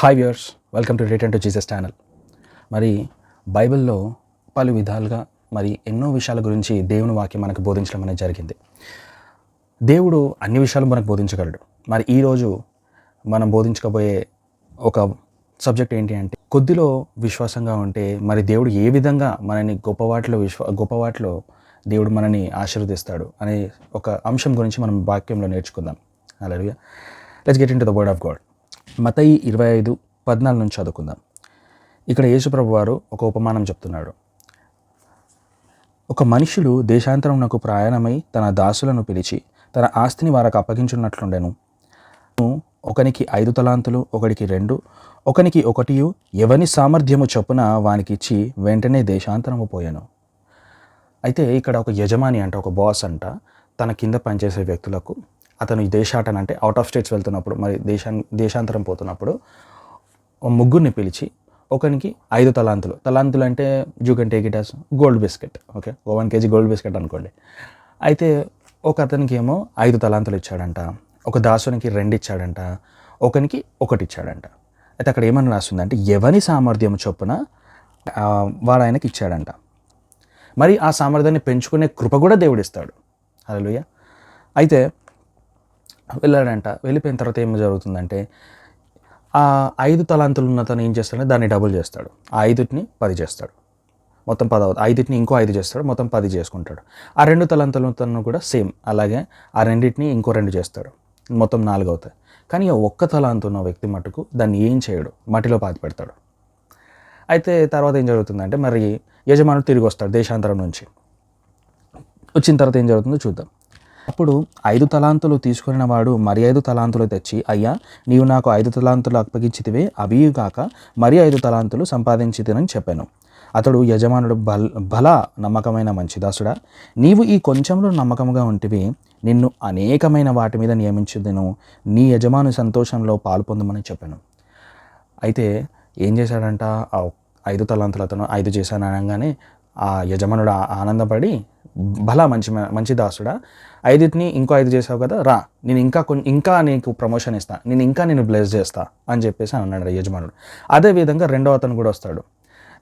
Hi viewers welcome to return to Jesus channel మరి బైబిల్లో పలు విధాలుగా మరి ఎన్నో విషయాల గురించి దేవుని వాక్యం మనకు బోధించడం అనేది జరిగింది. దేవుడు అన్ని విషయాలు మనకు బోధించగలడు. మరి ఈరోజు మనం బోధించకపోయే ఒక సబ్జెక్ట్ ఏంటి అంటే కొద్దిలో విశ్వాసంగా ఉంటే మరి దేవుడు ఏ విధంగా మనని గొప్పవాటిలో విశ్వ గొప్పవాటిలో దేవుడు మనని ఆశీర్వదిస్తాడు అనే ఒక అంశం గురించి మనం వాక్యంలో నేర్చుకుందాం. అలాగే let's get into the word of God Mathayi ఇరవై ఐదు పద్నాలుగు నుంచి చదువుకుందాం. ఇక్కడ యేసుప్రభు వారు ఒక ఉపమానం చెప్తున్నాడు. ఒక మనుషుడు దేశాంతరమునకు ప్రయాణమై తన దాసులను పిలిచి తన ఆస్తిని వారికి అప్పగించున్నట్లుండెను. ఒకనికి ఐదు తలాంతులు ఒకడికి రెండు ఒకనికి ఒకటియు ఎవని సామర్థ్యము చొప్పున వానికిచ్చి వెంటనే దేశాంతరము పోయాను. అయితే ఇక్కడ ఒక యజమాని అంట ఒక బాస్ అంట తన కింద పనిచేసే వ్యక్తులకు అతను ఈ దేశాటన అంటే అవుట్ ఆఫ్ స్టేట్స్ వెళ్తున్నప్పుడు మరి దేశా దేశాంతరం పోతున్నప్పుడు ఓ ముగ్గురిని పిలిచి ఒకనికి ఐదు తలాంతులు. తలాంతులు అంటే you can take it as gold biscuit okay oh one KG gold biscuit అనుకోండి. అయితే ఒక అతనికి ఏమో ఐదు తలాంతులు ఇచ్చాడంట ఒక దాసునికి రెండు ఇచ్చాడంట ఒకనికి ఒకటి ఇచ్చాడంట. అయితే అక్కడ ఏమని రాస్తుందంటే ఎవని సామర్థ్యం చొప్పున వాడు ఆయనకి ఇచ్చాడంట. మరి ఆ సామర్థ్యాన్ని పెంచుకునే కృప కూడా దేవుడు ఇస్తాడు. అయితే వెళ్ళాడంట. వెళ్ళిపోయిన తర్వాత ఏం జరుగుతుందంటే ఆ ఐదు తలాంతులు ఉన్న తను ఏం చేస్తాడంటే దాన్ని డబుల్ చేస్తాడు. ఆ ఐదుటిని పది చేస్తాడు. మొత్తం పది అవుతుంది ఐదుటిని ఇంకో ఐదు చేస్తాడు మొత్తం పది చేసుకుంటాడు. ఆ రెండు తలాంతులు తను కూడా సేమ్ అలాగే ఆ రెండింటిని ఇంకో రెండు చేస్తాడు. మొత్తం నాలుగు అవుతాయి. కానీ ఒక్క తలాంతు ఉన్న వ్యక్తి మటుకు దాన్ని ఏం చేయడు? మట్టిలో పాతి పెడతాడు. అయితే తర్వాత ఏం జరుగుతుందంటే మరి యజమానుడు తిరిగి వస్తాడు దేశాంతరం నుంచి. వచ్చిన తర్వాత ఏం జరుగుతుందో చూద్దాం. అప్పుడు ఐదు తలాంతులు తీసుకున్న వాడు మరి ఐదు తలాంతులు తెచ్చి అయ్యా నీవు నాకు ఐదు తలాంతులు అప్పగించితివే అవి కాక మరి ఐదు తలాంతులు సంపాదించితినని చెప్పాను. అతడు యజమానుడు బల్ బల నమ్మకమైన మంచిదాసుడా నీవు ఈ కొంచెంలో నమ్మకముగా ఉంటివి నిన్ను అనేకమైన వాటి మీద నియమించుదను. నీ యజమాను సంతోషంలో పాలు పొందమని చెప్పాను. అయితే ఏం చేశాడంట? ఆ ఐదు తలాంతులు అతను ఐదు చేశాను అనగానే ఆ యజమానుడు ఆనందపడి భలా మంచి మంచి దాసుడా ఐదుని ఇంకో ఐదు చేసావు కదా రా. నేను ఇంకా కొన్ని ఇంకా నీకు ప్రమోషన్ ఇస్తాను నేను ఇంకా నేను బ్లెస్ చేస్తా అని చెప్పేసి అన్నాడు యజమానుడు. అదే విధంగా రెండో అతను కూడా వస్తాడు.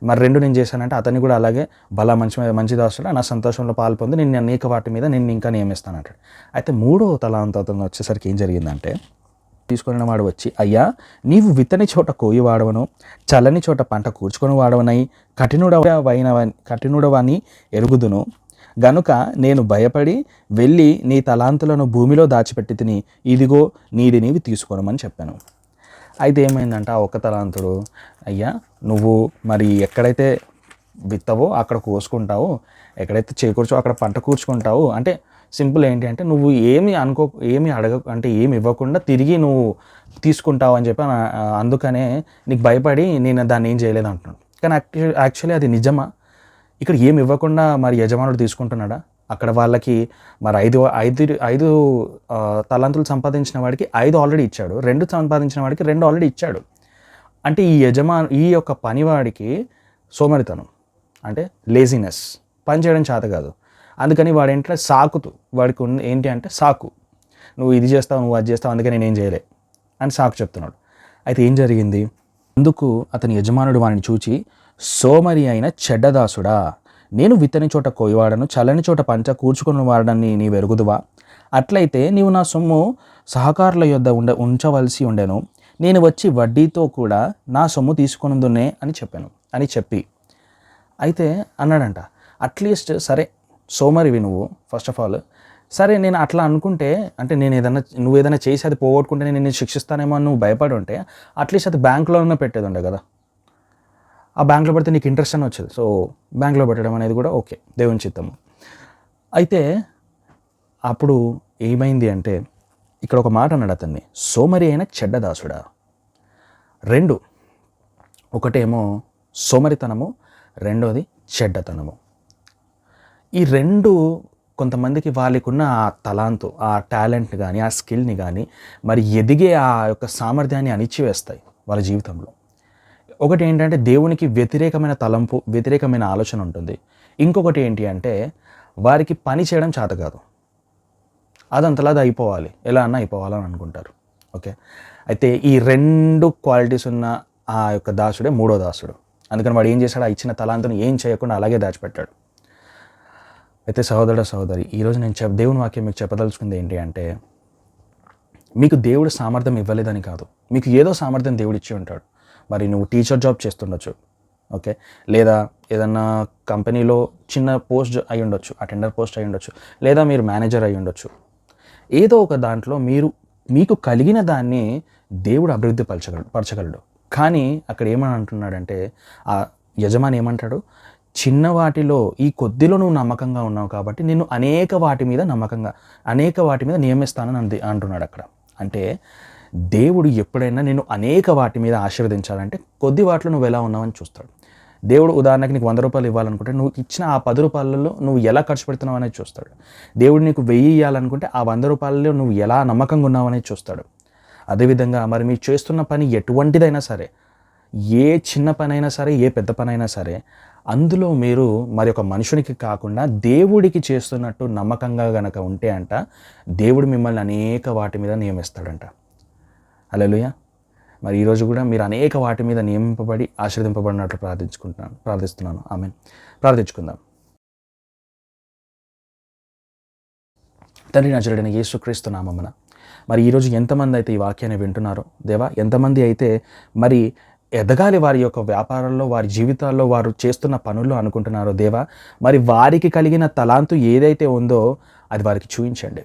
మరి రెండు నేను చేశానంటే అతన్ని కూడా అలాగే బల మంచి మంచి వస్తాడు? నా సంతోషంలో పాల్పొంది నేను అనేక వాటి మీద నేను ఇంకా నియమిస్తాను అంటాడు అయితే మూడో తలాంత అతను వచ్చేసరికి ఏం జరిగిందంటే తీసుకున్న వాడు వచ్చి అయ్యా నీవు విత్తని చోట కోయి వాడవను చల్లని చోట పంట కూర్చుకొని వాడవనై కఠినుడవైన కఠినుడవని ఎరుగుదును గనుక నేను భయపడి వెళ్ళి నీ తలాంతులను భూమిలో దాచిపెట్టి తిని ఇదిగో నీది నీవి తీసుకోనమని చెప్పాను. అయితే ఏమైందంట ఆ ఒక్క తలాంతుడు అయ్యా నువ్వు మరి ఎక్కడైతే విత్తవో అక్కడ కోసుకుంటావు ఎక్కడైతే చేకూర్చో అక్కడ పంట కూర్చుకుంటావు అంటే సింపుల్ ఏంటి అంటే నువ్వు ఏమి అనుకో ఏమి అడగ అంటే ఏమి ఇవ్వకుండా తిరిగి నువ్వు తీసుకుంటావు అని చెప్పి అందుకనే నీకు భయపడి నేను దాన్ని ఏం చేయలేదు అంటున్నాను కానీ యాక్చువల్లీ అది నిజమా? ఇక్కడ ఏమి ఇవ్వకుండా మరి యజమానుడు తీసుకుంటున్నాడా? అక్కడ వాళ్ళకి మరి ఐదు ఐదు ఐదు తలాంతులు సంపాదించిన వాడికి ఐదు ఆల్రెడీ ఇచ్చాడు. రెండు సంపాదించిన వాడికి రెండు ఆల్రెడీ ఇచ్చాడు. అంటే ఈ యజమాను ఈ యొక్క పనివాడికి సోమరితనం అంటే లేజినెస్ పని చేయడం చేత కాదు. అందుకని వాడు ఏంటంటే సాకుతూ వాడికి ఉన్న ఏంటి అంటే సాకు. నువ్వు ఇది చేస్తావు నువ్వు అది చేస్తావు అందుకని నేనేం చేయలే అని సాకు చెప్తున్నాడు. అయితే ఏం జరిగింది? అందుకు అతని యజమానుడు వాడిని చూచి సోమరి అయిన చెడ్డదాసుడా నేను విత్తని చోట కోయివాడను చల్లని చోట పంచ కూర్చుకుని వాడని నీ వెరుగుదువా అట్లయితే నీవు నా సొమ్ము సహకారుల యొద్ద ఉండ ఉంచవలసి ఉండెను. నేను వచ్చి వడ్డీతో కూడా నా సొమ్ము తీసుకునుందునే అని చెప్పాను అని చెప్పి. అయితే అన్నాడంట అట్లీస్ట్ సరే సోమరివి నువ్వు ఫస్ట్ ఆఫ్ ఆల్ సరే నేను అట్లా అనుకుంటే అంటే నేను ఏదైనా నువ్వు ఏదైనా చేసి అది పోగొట్టుకుంటే నేను నేను శిక్షిస్తానేమో అని నువ్వు భయపడి ఉంటే అట్లీస్ట్ అది బ్యాంక్లోనే పెట్టేది ఉండే కదా. ఆ బ్యాంక్లో పెడితే నీకు ఇంట్రెస్ట్ అని వచ్చేది. సో బ్యాంక్లో పెట్టడం అనేది కూడా ఓకే దేవుని చిత్తము. అయితే అప్పుడు ఏమైంది అంటే ఇక్కడ ఒక మాట అన్నాడు అతన్ని. సోమరి అయిన చెడ్డదాసుడా. రెండు ఒకటేమో సోమరితనము రెండోది చెడ్డతనము. ఈ రెండు కొంతమందికి వాళ్ళకున్న ఆ తలాంతు ఆ టాలెంట్ కానీ ఆ స్కిల్ని కానీ మరి ఎదిగే ఆ యొక్క సామర్థ్యాన్ని అణిచివేస్తాయి వాళ్ళ జీవితంలో. ఒకటి ఏంటంటే దేవునికి వ్యతిరేకమైన తలంపు వ్యతిరేకమైన ఆలోచన ఉంటుంది. ఇంకొకటి ఏంటి అంటే వారికి పని చేయడం చేత కాదు. అదంతలా అది అయిపోవాలి. ఎలా అన్నా అయిపోవాలని అనుకుంటారు. ఓకే? అయితే ఈ రెండు క్వాలిటీస్ ఉన్న ఆ యొక్క దాసుడే మూడో దాసుడు. అందుకని వాడు ఏం చేశాడు? ఆ ఇచ్చిన తలాంతను ఏం చేయకుండా అలాగే దాచిపెట్టాడు. అయితే సహోదరుడు సహోదరి ఈరోజు నేను చెప్ దేవుని వాక్యం మీకు చెప్పదలుచుకుంది ఏంటి అంటే మీకు దేవుడు సామర్థ్యం ఇవ్వలేదని కాదు. మీకు ఏదో సామర్థ్యం దేవుడు ఇచ్చి ఉంటాడు. మరి నువ్వు టీచర్ జాబ్ చేస్తుండొచ్చు ఓకే? లేదా ఏదన్నా కంపెనీలో చిన్న పోస్ట్ అయి ఉండొచ్చు అటెండర్ పోస్ట్ అయి ఉండొచ్చు లేదా మీరు మేనేజర్ అయి ఉండొచ్చు. ఏదో ఒక దాంట్లో మీరు మీకు కలిగిన దాన్ని దేవుడు అభివృద్ధి పరచగలడు పరచగలడు. కానీ అక్కడ ఏమని అంటున్నాడంటే ఆ యజమాని ఏమంటాడు? చిన్న వాటిలో ఈ కొద్దిలో నువ్వు నమ్మకంగా ఉన్నావు కాబట్టి నేను అనేక వాటి మీద నమ్మకంగా అనేక వాటి మీద నియమిస్తానని అంది అంటున్నాడు అక్కడ. అంటే దేవుడు ఎప్పుడైనా నేను అనేక వాటి మీద ఆశీర్వదించాలంటే కొద్ది వాటిలో నువ్వు ఎలా ఉన్నావని చూస్తాడు. దేవుడు ఉదాహరణకి నీకు వంద రూపాయలు ఇవ్వాలనుకుంటే నువ్వు ఇచ్చిన ఆ పది రూపాయలలో నువ్వు ఎలా ఖర్చు పెడుతున్నావు అనేది చూస్తాడు. దేవుడు నీకు వెయ్యి ఇవ్వాలనుకుంటే ఆ వంద రూపాయలలో నువ్వు ఎలా నమ్మకంగా ఉన్నావు అనేది చూస్తాడు. అదేవిధంగా మరి మీరు చేస్తున్న పని ఎటువంటిదైనా సరే ఏ చిన్న పని అయినా సరే ఏ పెద్ద పని అయినా సరే అందులో మీరు మరి ఒక మనుషునికి కాకుండా దేవుడికి చేస్తున్నట్టు నమ్మకంగా గనక ఉంటే అంట దేవుడు మిమ్మల్ని అనేక వాటి మీద నియమిస్తాడంట. అలలుయ మరి ఈరోజు కూడా మీరు అనేక వాటి మీద నియమింపబడి ఆశ్రదింపబడినట్లు ప్రార్థించుకుంటున్నాను ప్రార్థిస్తున్నాను. ఆమె ప్రార్థించుకుందాం. తండ్రి నజరుడైన యేసుక్రీస్తు నామమున. మరి ఈరోజు ఎంతమంది అయితే ఈ వాక్యాన్ని వింటున్నారో దేవా ఎంతమంది అయితే మరి ఎదగాలి వారి యొక్క వ్యాపారంలో వారి జీవితాల్లో వారు చేస్తున్న పనుల్లో అనుకుంటున్నారో దేవా మరి వారికి కలిగిన తలాంతు ఏదైతే ఉందో అది వారికి చూపించండి.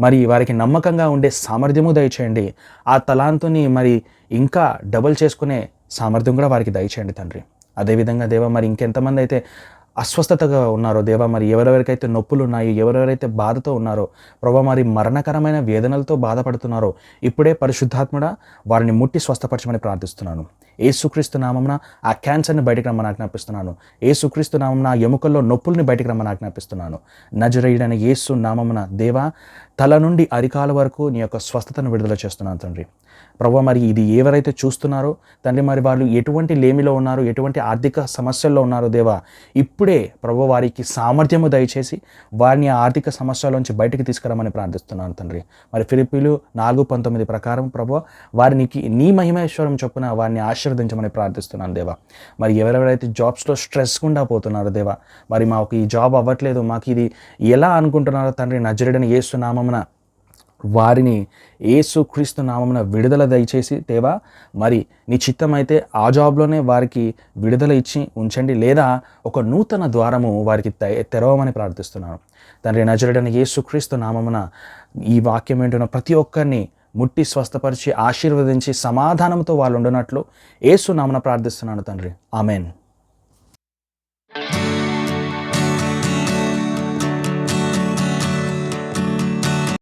మరి వారికి నమ్మకంగా ఉండే సామర్థ్యము దయచేయండి. ఆ తలాంతుని మరి ఇంకా డబుల్ చేసుకునే సామర్థ్యం కూడా వారికి దయచేయండి తండ్రి. అదేవిధంగా దేవ మరి ఇంకెంతమంది అయితే అస్వస్థతగా ఉన్నారో దేవా మరి ఎవరెవరికైతే నొప్పులు ఉన్నాయి ఎవరెవరైతే బాధతో ఉన్నారో ప్రభా మరి మరణకరమైన వేదనలతో బాధపడుతున్నారో ఇప్పుడే పరిశుద్ధాత్ముడా వారిని ముట్టి స్వస్థపరచమని ప్రార్థిస్తున్నాను. ఏసుక్రీస్తు నామమున ఆ క్యాన్సర్ని బయటకు రమ్మని ఆజ్ఞాపిస్తున్నాను. ఏసుక్రీస్తు నామమున ఎముకల్లో నొప్పుల్ని బయటకు రమ్మని ఆజ్ఞాపిస్తున్నాను. నజరేయుడైన యేసు నామమున దేవా తల నుండి అరికాల వరకు నీ యొక్క స్వస్థతను విడుదల చేస్తున్నాను తండ్రి. ప్రభు మరి ఇది ఎవరైతే చూస్తున్నారో తండ్రి మరి వాళ్ళు ఎటువంటి లేమిలో ఉన్నారు ఎటువంటి ఆర్థిక సమస్యల్లో ఉన్నారో దేవా ఇప్పుడే ప్రభు వారికి సామర్థ్యము దయచేసి వారిని ఆర్థిక సమస్యలోంచి బయటకు తీసుకురమ్మని ప్రార్థిస్తున్నాను తండ్రి. మరి ఫిలిపీలు నాలుగు పంతొమ్మిది ప్రకారం ప్రభు వారికి నీ మహిమేశ్వరం చొప్పున వారిని ఆశ ఆశీర్వదించమని ప్రార్థిస్తున్నాను దేవా. మరి ఎవరెవరైతే జాబ్స్లో స్ట్రెస్ గుండా పోతున్నారో దేవా మరి మాకు ఈ జాబ్ అవ్వట్లేదు మాకు ఇది ఎలా అనుకుంటున్నారో తండ్రి నజరుడని ఏసు నామమున వారిని ఏసు క్రీస్తు నామమున విడుదల దయచేసి దేవా మరి నీ చిత్తమైతే ఆ జాబ్లోనే వారికి విడుదల ఇచ్చి ఉంచండి లేదా ఒక నూతన ద్వారము వారికి తెరవమని ప్రార్థిస్తున్నాను. తండ్రి నజరుడని యేసు క్రీస్తు నామమున ఈ వాక్యం ఏంటున్న ప్రతి ఒక్కరిని ముట్టి స్వస్థపరిచి ఆశీర్వదించి సమాధానంతో వాళ్ళు ఉండనట్లు ఏసు నామన ప్రార్థిస్తున్నాను తండ్రి. ఆమెన్.